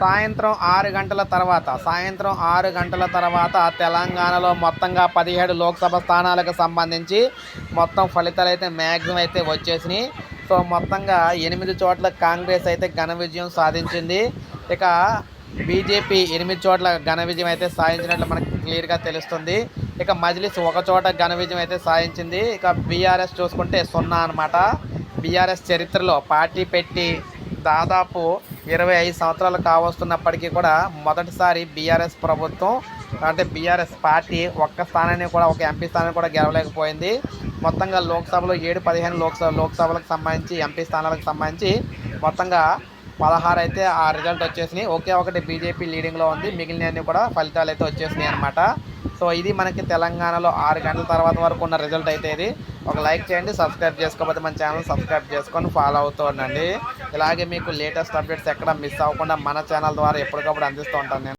సాయంత్రం ఆరు గంటల తర్వాత సాయంత్రం ఆరు గంటల తర్వాత తెలంగాణలో మొత్తంగా పదిహేడు లోక్సభ స్థానాలకు సంబంధించి మొత్తం ఫలితాలు అయితే మ్యాక్సిమం అయితే వచ్చేసినాయి. సో మొత్తంగా ఎనిమిది చోట్ల కాంగ్రెస్ అయితే ఘన విజయం సాధించింది. ఇక బీజేపీ ఎనిమిది చోట్ల ఘన విజయం అయితే సాధించినట్లు మనకి క్లియర్గా తెలుస్తుంది. ఇక మజ్లిస్ ఒక చోట ఘన విజయం అయితే సాధించింది. ఇక బీఆర్ఎస్ చూసుకుంటే సున్నా అనమాట బీఆర్ఎస్ చరిత్రలో పార్టీ పెట్టి దాదాపు ఇరవై ఐదు సంవత్సరాలు కావస్తున్నప్పటికీ కూడా మొదటిసారి బీఆర్ఎస్ ప్రభుత్వం అంటే బీఆర్ఎస్ పార్టీ ఒక్క స్థానాన్ని కూడా ఒక ఎంపీ స్థానాన్ని కూడా గెలవలేకపోయింది. మొత్తంగా లోక్సభలో ఏడు పదిహేను లోక్సభ లోక్సభలకు సంబంధించి ఎంపీ స్థానాలకు సంబంధించి మొత్తంగా పదహారు అయితే ఆ రిజల్ట్ వచ్చేసినాయి. ఒకే ఒకటి బీజేపీ లీడింగ్లో ఉంది. మిగిలినవన్నీ కూడా ఫలితాలు అయితే వచ్చేసినాయి అనమాట సో ఇది మనకి తెలంగాణలో ఆరు గంటల తర్వాత వరకు ఉన్న రిజల్ట్ అయితే ఇది. ఒక లైక్ చేయండి సబ్స్క్రైబ్ చేసుకోకపోతే మన ఛానల్ సబ్స్క్రైబ్ చేసుకొని ఫాలో అవుతూ ఉండండి. ఇలాగే మీకు లేటెస్ట్ అప్డేట్స్ ఎక్కడ మిస్ అవ్వకుండా మన ఛానల్ ద్వారా ఎప్పటికప్పుడు అందిస్తూ ఉంటాను నేను.